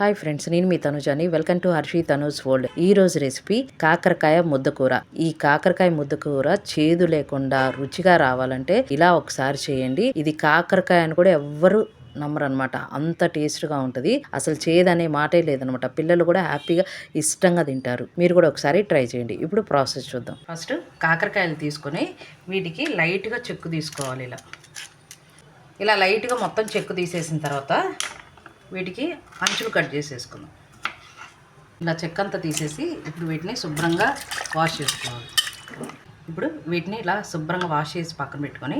Hi friends నేను మీ తనుజాని. Welcome to Harshi Tanuj world ఈ రోజు రెసిపీ కాకరకాయ ముద్దకూర ఈ కాకరకాయ ముద్దకూర చేదు లేకుండా రుచిగా రావాలంటే ఇలా ఒకసారి చేయండి. ఇది కాకరకాయ అని కూడా ఎవ్వరు నమ్మరనమాట అంత టేస్ట్గా ఉంటుంది. అసలు చేదనే మాటే లేదనమాట పిల్లలు కూడా హ్యాపీగా ఇష్టంగా తింటారు. మీరు కూడా ఒకసారి ట్రై చేయండి. ఇప్పుడు ప్రాసెస్ చూద్దాం. ఫస్ట్ కాకరకాయలు తీసుకొని వీటికి లైట్గా చెక్కు తీసుకోవాలి ఇలా. ఇలా లైట్గా మొత్తం చెక్కు తీసేసిన తర్వాత వీటికి అంచులు కట్ చేసేసుకుందాం. ఇలా చెక్క అంతా తీసేసి ఇప్పుడు వీటిని శుభ్రంగా వాష్ చేసుకోవాలి. ఇప్పుడు వీటిని ఇలా శుభ్రంగా వాష్ చేసి పక్కన పెట్టుకొని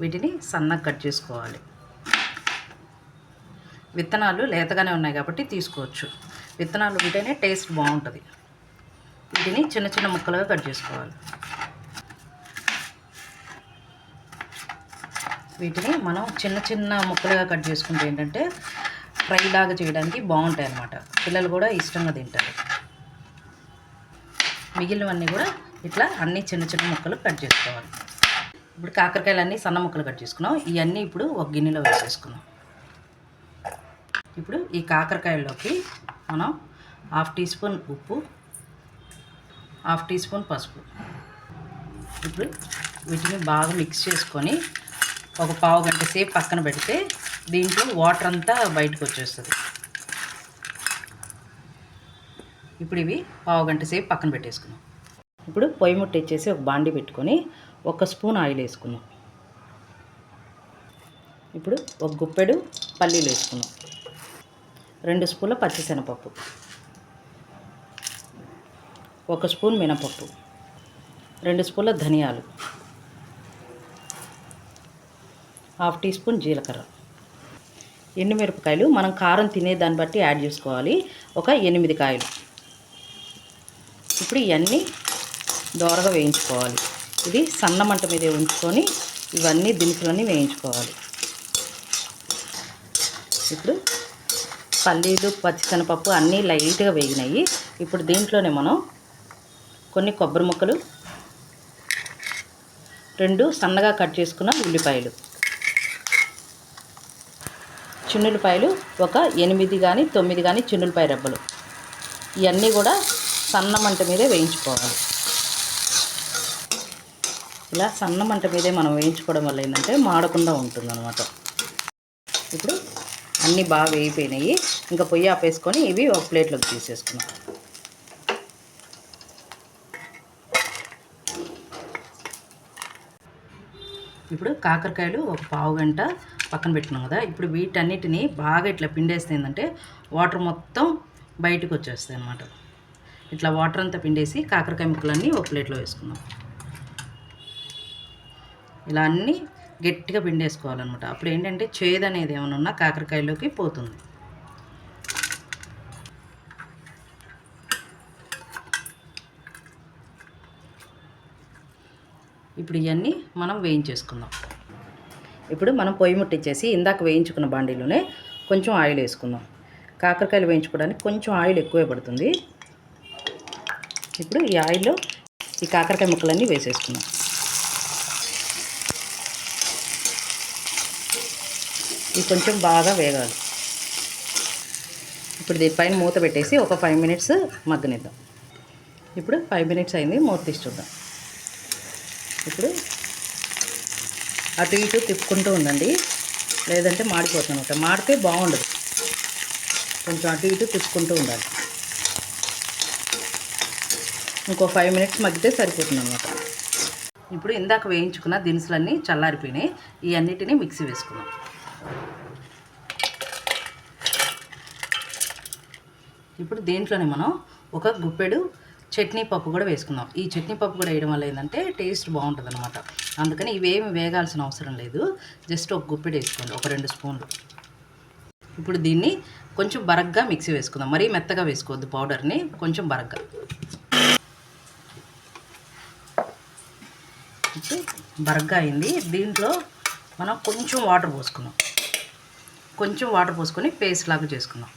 వీటిని సన్నగా కట్ చేసుకోవాలి. విత్తనాలు లేతగానే ఉన్నాయి కాబట్టి తీసుకోవచ్చు. విత్తనాలు ఉంటేనే టేస్ట్ బాగుంటుంది. వీటిని చిన్న చిన్న ముక్కలుగా కట్ చేసుకోవాలి. వీటిని మనం చిన్న చిన్న ముక్కలుగా కట్ చేసుకుంటే ఏంటంటే ఫ్రై లాగా చేయడానికి బాగుంటాయి అన్నమాట పిల్లలు కూడా ఇష్టంగా తింటారు. మిగిలినవన్నీ కూడా ఇట్లా అన్ని చిన్న చిన్న ముక్కలు కట్ చేసుకోవాలి. ఇప్పుడు కాకరకాయలన్నీ సన్న ముక్కలు కట్ చేసుకున్నాం. ఇవన్నీ ఇప్పుడు ఒక గిన్నెలో వేసేసుకున్నాం ఇప్పుడు ఈ కాకరకాయల్లోకి మనం హాఫ్ టీ స్పూన్ ఉప్పు హాఫ్ టీ స్పూన్ పసుపు. ఇప్పుడు వీటిని బాగా మిక్స్ చేసుకొని ఒక పావు గంట సేపు పక్కన పెడితే దీంట్లో వాటర్ అంతా బయటకు వచ్చేస్తుంది. ఇప్పుడు ఇవి పావు గంట సేపు పక్కన పెట్టేసుకున్నాం. ఇప్పుడు పొయ్యి ముట్ట ఇచ్చేసి ఒక బాండి పెట్టుకొని ఒక స్పూన్ ఆయిల్ వేసుకున్నాం. ఇప్పుడు ఒక గుప్పెడు పల్లీలు వేసుకున్నాం. రెండు స్పూన్ల పచ్చిశనగపప్పు. ఒక స్పూన్ మినపప్పు. రెండు స్పూన్ల ధనియాలు. హాఫ్ టీ స్పూన్ జీలకర్ర. ఎండుమిరపకాయలు మనం కారం తినే దాన్ని బట్టి యాడ్ చేసుకోవాలి. ఒక ఎనిమిది కాయలు. ఇప్పుడు ఇవన్నీ దోరగా వేయించుకోవాలి. ఇది సన్న మంట మీద ఉంచుకొని ఇవన్నీ దినుసులన్నీ వేయించుకోవాలి. ఇప్పుడు పల్లీలు పచ్చిశనపప్పు అన్నీ లైట్గా వేగినాయి. ఇప్పుడు దీంట్లోనే మనం కొన్ని కొబ్బరి ముక్కలు రెండు సన్నగా కట్ చేసుకున్న ఉల్లిపాయలు. చిన్నులపాయలు ఒక ఎనిమిది కానీ తొమ్మిది కానీ చున్నులపాయ రెబ్బలు. ఇవన్నీ కూడా సన్న మంట మీదే వేయించుకోవాలి. ఇలా సన్న మంట మీదే మనం వేయించుకోవడం వల్ల ఏంటంటే మాడకుండా ఉంటుందన్నమాట. ఇప్పుడు అన్నీ బాగా వేయిపోయినాయి ఇంకా పొయ్యి ఆపేసుకొని ఇవి ఒక ప్లేట్లోకి తీసేసుకున్నాం ఇప్పుడు కాకరకాయలు ఒక పావు గంట పక్కన పెట్టుకున్నాం కదా. ఇప్పుడు వీటన్నిటిని బాగా ఇట్లా పిండేస్తే ఏంటంటే వాటర్ మొత్తం బయటకు వచ్చేస్తాయి అన్నమాట. ఇట్లా వాటర్ అంతా పిండేసి కాకరకాయ ముక్కలన్నీ ఒక ప్లేట్లో వేసుకున్నాం ఇలా అన్నీ గట్టిగా పిండేసుకోవాలన్నమాట. అప్పుడు ఏంటంటే చేదు అనేది ఏమైనా ఉన్నా కాకరకాయలోకి పోతుంది. ఇప్పుడు ఇవన్నీ మనం వేయించేసుకుందాం. ఇప్పుడు మనం పొయ్యి ముట్టించేసి ఇందాక వేయించుకున్న బాండీలోనే కొంచెం ఆయిల్ వేసుకుందాం. కాకరకాయలు వేయించుకోవడానికి కొంచెం ఆయిల్ ఎక్కువే పడుతుంది. ఇప్పుడు ఈ ఆయిల్లో ఈ కాకరకాయ ముక్కలన్నీ వేసేసుకుందాం. ఇవి కొంచెం బాగా వేగాలి. ఇప్పుడు దీనిపైన మూత పెట్టేసి ఒక ఫైవ్ మినిట్స్ మగ్గనిద్దాం. ఇప్పుడు ఫైవ్ మినిట్స్ అయింది మూత తీసి చూద్దాం. ఇప్పుడు అటు ఇటు తిప్పుకుంటూ ఉండండి. లేదంటే మాడిపోతుంది అనమాట మాడితే బాగుండదు. కొంచెం అటు ఇటు తిప్పుకుంటూ ఉండాలి. ఇంకో ఫైవ్ మినిట్స్ మగ్గితే సరిపోతుంది అనమాట ఇప్పుడు ఇందాక వేయించుకున్న దినుసులన్నీ చల్లారిపోయినాయి. ఈ అన్నిటినీ మిక్సీ వేసుకున్నాం ఇప్పుడు దేంట్లోనే మనం ఒక గుప్పెడు చట్నీ పప్పు కూడా వేసుకుందాం. ఈ చట్నీ పప్పు కూడా వేయడం వల్ల ఏంటంటే టేస్ట్ బాగుంటుంది అనమాట అందుకని ఇవేమి వేగాల్సిన అవసరం లేదు. జస్ట్ ఒక గుప్పెడు వేసుకోండి ఒక రెండు స్పూన్లు. ఇప్పుడు దీన్ని కొంచెం బరగ్గా మిక్సీ వేసుకుందాం. మరీ మెత్తగా వేసుకోవద్దు పౌడర్ని కొంచెం బరగ్గా. బరగ్గా అయింది. దీంట్లో మనం కొంచెం వాటర్ పోసుకున్నాం కొంచెం వాటర్ పోసుకొని పేస్ట్ లాగా చేసుకుందాం.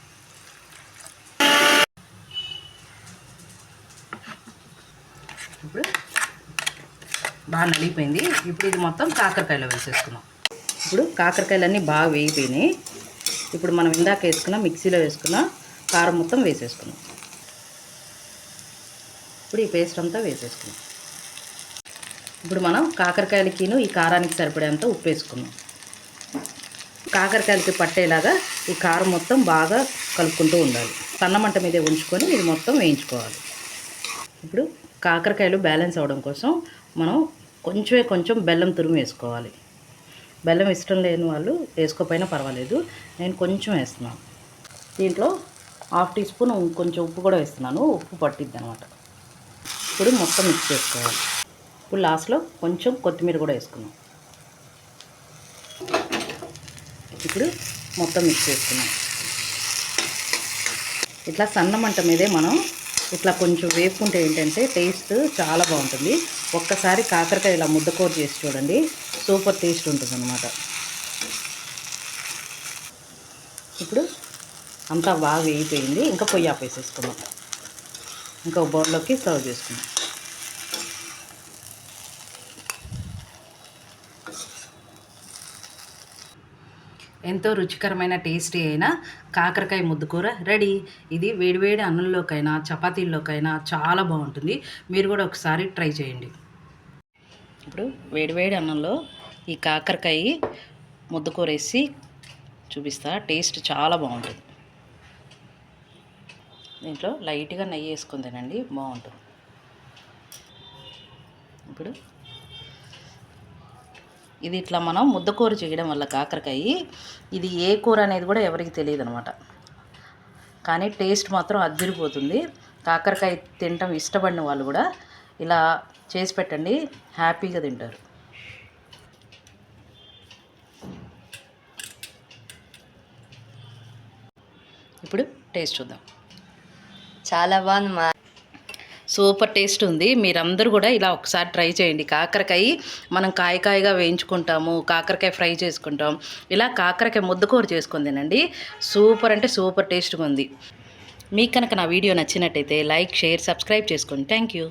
ఇప్పుడు బాగా నలిగిపోయింది. ఇప్పుడు ఇది మొత్తం కాకరకాయలో వేసేసుకున్నాం. ఇప్పుడు కాకరకాయలన్నీ బాగా వేగిపోయినాయి. ఇప్పుడు మనం ఇందాక వేసుకున్న మిక్సీలో వేసుకున్న కారం మొత్తం వేసేసుకున్నాం. ఇప్పుడు ఈ పేస్ట్ అంతా వేసేసుకున్నాం. ఇప్పుడు మనం కాకరకాయలకిను ఈ కారానికి సరిపడేంత ఉప్పు వేసుకున్నాం. కాకరకాయలకి పట్టేలాగా ఈ కారం మొత్తం బాగా కలుపుకుంటూ ఉండాలి. సన్నమంట మీదే ఉంచుకొని ఇది మొత్తం వేయించుకోవాలి. ఇప్పుడు కాకరకాయలు బ్యాలెన్స్ అవడం కోసం మనం కొంచెమే కొంచెం బెల్లం తురుము వేసుకోవాలి. బెల్లం ఇష్టం లేని వాళ్ళు వేసుకోకపోయినా పర్వాలేదు. నేను కొంచెం వేస్తున్నాను. దీంట్లో హాఫ్ టీ స్పూన్ కొంచెం ఉప్పు కూడా వేస్తున్నాను. ఉప్పు పట్టిద్ది అనమాట ఇప్పుడు మొత్తం మిక్స్ చేసుకోవాలి. ఇప్పుడు లాస్ట్లో కొంచెం కొత్తిమీర కూడా వేసుకున్నాం ఇప్పుడు మొత్తం మిక్స్ చేసుకున్నాం ఇట్లా సన్న మంట మీదే మనం ఇట్లా కొంచెం వేపుకుంటే ఏంటంటే టేస్ట్ చాలా బాగుంటుంది. ఒక్కసారి కాకరకాయ ఇలా ముద్దకూర చేసి చూడండి. సూపర్ టేస్ట్ ఉంటుంది అనమాట ఇప్పుడు అంతా బాగా వేగిపోయింది. ఇంకా పొయ్యి ఆపేసేసుకున్నాం ఇంకా బౌల్లోకి సర్వ్ చేసుకున్నాం ఎంతో రుచికరమైన టేస్టీ అయిన కాకరకాయ ముద్దుకూర రెడీ. ఇది వేడివేడి అన్నంలోకైనా చపాతీల్లోకైనా చాలా బాగుంటుంది. మీరు కూడా ఒకసారి ట్రై చేయండి. ఇప్పుడు వేడివేడి అన్నంలో ఈ కాకరకాయ ముద్దకూర వేసి చూపిస్తా. టేస్ట్ చాలా బాగుంటుంది. దీంట్లో లైట్గా నెయ్యి వేసుకుందేనండి బాగుంటుంది. ఇప్పుడు ఇది ఇట్లా మనం ముద్దకూర చేయడం వల్ల కాకరకాయ ఇది ఏ కూర అనేది కూడా ఎవరికి తెలియదు అనమాట కానీ టేస్ట్ మాత్రం అద్దరిపోతుంది. కాకరకాయ తినటం ఇష్టపడిన వాళ్ళు కూడా ఇలా చేసి పెట్టండి హ్యాపీగా తింటారు. ఇప్పుడు టేస్ట్ చూద్దాం. చాలా బాగుంది మా సూపర్ టేస్ట్ ఉంది. మీరందరూ కూడా ఇలా ఒకసారి ట్రై చేయండి. కాకరకాయ మనం కాయకాయగా వేయించుకుంటాము కాకరకాయ ఫ్రై చేసుకుంటాం. ఇలా కాకరకాయ ముద్దకూర చేసుకొని తినండి. సూపర్ అంటే సూపర్ టేస్ట్గా ఉంది. మీకు కనుక నా వీడియో నచ్చినట్టయితే లైక్ షేర్ సబ్స్క్రైబ్ చేసుకోండి థ్యాంక్ యూ